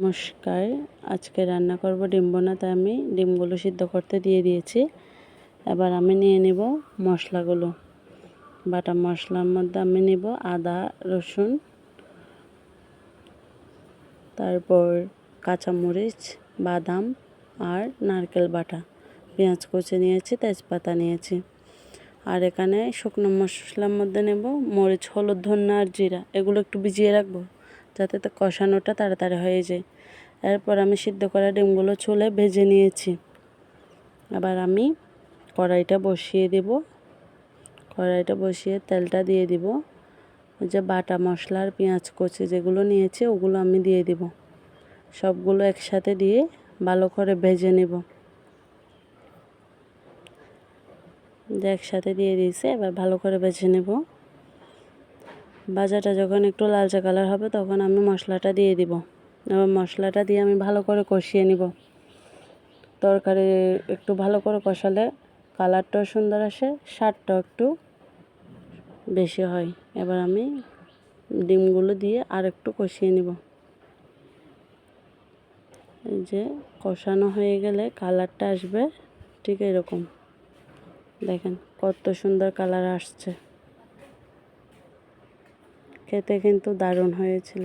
নমস্কার। আজকে রান্না করব ডিম আমি ডিমগুলো সিদ্ধ করতে দিয়ে দিয়েছি। এবার আমি নিয়ে নেব মশলাগুলো। বাটা মশলার মধ্যে আমি নেব আদা, রসুন, তারপর কাঁচামরিচ, বাদাম আর নারকেল বাটা। পেঁয়াজ কুচি নিয়েছি, তেজপাতা নিয়েছি। আর এখানে শুকনো মশলার মধ্যে নেব মরিচ, হলুদ, ধন্যা আর জিরা। এগুলো একটু ভিজিয়ে রাখব? যাতে কষানোটা তাড়াতাড়ি হয়ে যায়। এরপর আমি সিদ্ধ করা ডিমগুলো চুলে ভেজে নিয়েছি। আবার আমি কড়াইটা বসিয়ে দেব। কড়াইটা বসিয়ে তেলটা দিয়ে দিব। যে বাটা মশলার পেঁয়াজ কচি যেগুলো নিয়েছি, ওগুলো আমি দিয়ে দিব। সবগুলো একসাথে দিয়ে ভালো করে ভেজে নেব। একসাথে দিয়ে দিয়েছি, এবার ভালো করে বেছে নেব। ভাজাটা যখন একটু লালচে কালার হবে, তখন আমি মশলাটা দিয়ে দিব। এবার মশলাটা দিয়ে আমি ভালো করে কষিয়ে নিব। তরকারি একটু ভালো করে কষালে কালারটাও সুন্দর আসে, স্বাদটাও একটু বেশি হয়। এবার আমি ডিমগুলো দিয়ে আর একটু কষিয়ে নিব। এই যে কষানো হয়ে গেলে কালারটা আসবে ঠিক এরকম। দেখেন কত সুন্দর কালার আসছে। খেতে কিন্তু দারুণ হয়েছিল।